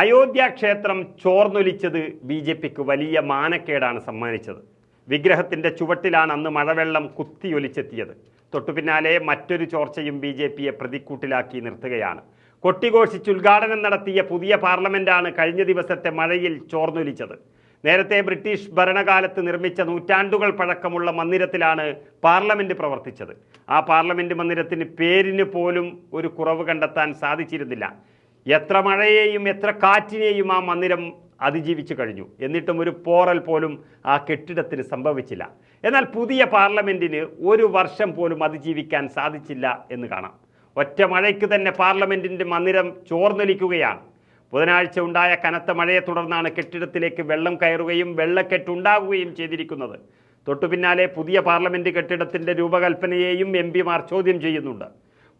അയോധ്യ ക്ഷേത്രം ചോർന്നൊലിച്ചത് B J പിക്ക് വലിയ മാനക്കേടാണ് സമ്മാനിച്ചത്. വിഗ്രഹത്തിന്റെ ചുവട്ടിലാണ് അന്ന് മഴവെള്ളം കുത്തിയൊലിച്ചെത്തിയത്. തൊട്ടുപിന്നാലെ മറ്റൊരു ചോർച്ചയും ബി ജെ പിയെ പ്രതിക്കൂട്ടിലാക്കി നിർത്തുകയാണ്. കൊട്ടിഘോഷിച്ച് ഉദ്ഘാടനം നടത്തിയ പുതിയ പാർലമെന്റാണ് കഴിഞ്ഞ ദിവസത്തെ മഴയിൽ ചോർന്നൊലിച്ചത്. നേരത്തെ ബ്രിട്ടീഷ് ഭരണകാലത്ത് നിർമ്മിച്ച നൂറ്റാണ്ടുകൾ പഴക്കമുള്ള മന്ദിരത്തിലാണ് പാർലമെന്റ് പ്രവർത്തിച്ചത്. ആ പാർലമെന്റ് മന്ദിരത്തിന് പേരിന് പോലും ഒരു കുറവ് കണ്ടെത്താൻ സാധിച്ചിരുന്നില്ല. എത്ര മഴയെയും എത്ര കാറ്റിനെയും ആ മന്ദിരം അതിജീവിച്ചു കഴിഞ്ഞു. എന്നിട്ടും ഒരു പോറൽ പോലും ആ കെട്ടിടത്തിന് സംഭവിച്ചില്ല. എന്നാൽ പുതിയ പാർലമെന്റിന് ഒരു വർഷം പോലും അതിജീവിക്കാൻ സാധിച്ചില്ല എന്ന് കാണാം. ഒറ്റ മഴയ്ക്ക് തന്നെ പാർലമെന്റിന്റെ മന്ദിരം ചോർന്നൊലിക്കുകയാണ്. ബുധനാഴ്ച ഉണ്ടായ കനത്ത മഴയെ തുടർന്നാണ് കെട്ടിടത്തിലേക്ക് വെള്ളം കയറുകയും വെള്ളക്കെട്ടുണ്ടാകുകയും ചെയ്തിരിക്കുന്നത്. തൊട്ടുപിന്നാലെ പുതിയ പാർലമെന്റ് കെട്ടിടത്തിന്റെ രൂപകൽപ്പനയെയും എം പിമാർ ചോദ്യം ചെയ്യുന്നുണ്ട്.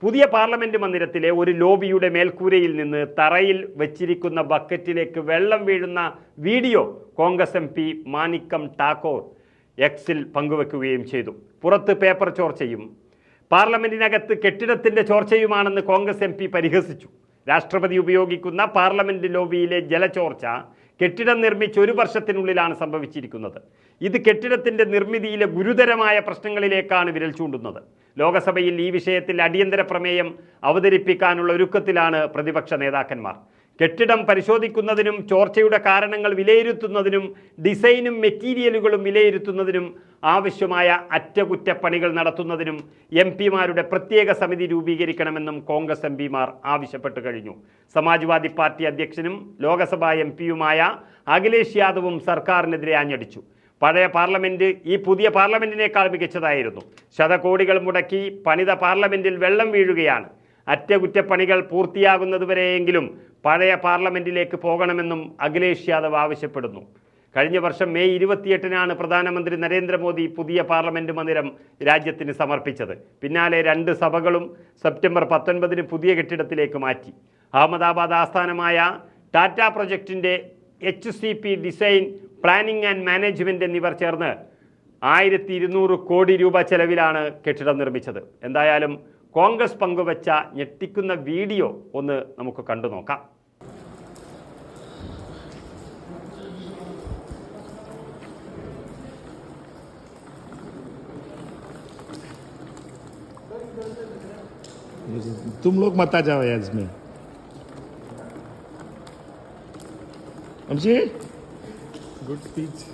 പുതിയ പാർലമെന്റ് മന്ദിരത്തിലെ ഒരു ലോബിയുടെ മേൽക്കൂരയിൽ നിന്ന് തറയിൽ വെച്ചിരിക്കുന്ന ബക്കറ്റിലേക്ക് വെള്ളം വീഴുന്ന video Congress M P Manickam Tagore എക്സിൽ പങ്കുവെക്കുകയും ചെയ്തു. പുറത്ത് പേപ്പർ ചോർച്ചയും പാർലമെന്റിനകത്ത് കെട്ടിടത്തിന്റെ ചോർച്ചയുമാണെന്ന് കോൺഗ്രസ് എം പരിഹസിച്ചു. രാഷ്ട്രപതി ഉപയോഗിക്കുന്ന പാർലമെന്റ് ലോബിയിലെ ജലചോർച്ച കെട്ടിടം നിർമ്മിച്ച് ഒരു വർഷത്തിനുള്ളിലാണ് സംഭവിച്ചിരിക്കുന്നത്. ഇത് കെട്ടിടത്തിന്റെ നിർമ്മിതിയിലെ ഗുരുതരമായ പ്രശ്നങ്ങളിലേക്കാണ് വിരൽ ചൂണ്ടുന്നത്. ലോകസഭയിൽ ഈ വിഷയത്തിൽ അടിയന്തര പ്രമേയം അവതരിപ്പിക്കാനുള്ള ഒരുക്കത്തിലാണ് പ്രതിപക്ഷ നേതാക്കന്മാർ. കെട്ടിടം പരിശോധിക്കുന്നതിനും ചോർച്ചയുടെ കാരണങ്ങൾ വിലയിരുത്തുന്നതിനും ഡിസൈനും മെറ്റീരിയലുകളും വിലയിരുത്തുന്നതിനും ആവശ്യമായ അറ്റകുറ്റപ്പണികൾ നടത്തുന്നതിനും എം പിമാരുടെ പ്രത്യേക സമിതി രൂപീകരിക്കണമെന്നും കോൺഗ്രസ് എം പിമാർ ആവശ്യപ്പെട്ടു കഴിഞ്ഞു. സമാജ്വാദി പാർട്ടി അധ്യക്ഷനും ലോകസഭാ എം പിയുമായ അഖിലേഷ് യാദവും സർക്കാരിനെതിരെ ആഞ്ഞടിച്ചു. പഴയ പാർലമെന്റ് ഈ പുതിയ പാർലമെന്റിനേക്കാൾ മികച്ചതായിരുന്നു. ശതകോടികൾ മുടക്കി പണിത പാർലമെന്റിൽ വെള്ളം വീഴുകയാണ്. അറ്റകുറ്റപ്പണികൾ പൂർത്തിയാകുന്നതുവരെയെങ്കിലും പഴയ പാർലമെന്റിലേക്ക് പോകണമെന്നും അഖിലേഷ് യാദവ് ആവശ്യപ്പെടുന്നു. കഴിഞ്ഞ വർഷം മെയ് ഇരുപത്തിയെട്ടിനാണ് പ്രധാനമന്ത്രി നരേന്ദ്രമോദി പുതിയ പാർലമെന്റ് മന്ദിരം രാജ്യത്തിന് സമർപ്പിച്ചത്. പിന്നാലെ രണ്ട് സഭകളും സെപ്റ്റംബർ പത്തൊൻപതിന് പുതിയ കെട്ടിടത്തിലേക്ക് മാറ്റി. അഹമ്മദാബാദ് ആസ്ഥാനമായ Tata പ്രൊജക്ടിന്റെ H C P design planning and management എന്നിവർ ചേർന്ന് ആയിരത്തി ഇരുന്നൂറ് കോടി രൂപ ചെലവിലാണ് കെട്ടിടം നിർമ്മിച്ചത്. എന്തായാലും കോൺഗ്രസ് പങ്കുവച്ച ഞെട്ടിക്കുന്ന വീഡിയോ ഒന്ന് നമുക്ക് കണ്ടു നോക്കാം तुम लोग मत आ जाओ यार इसमें अभिषेक Good speech.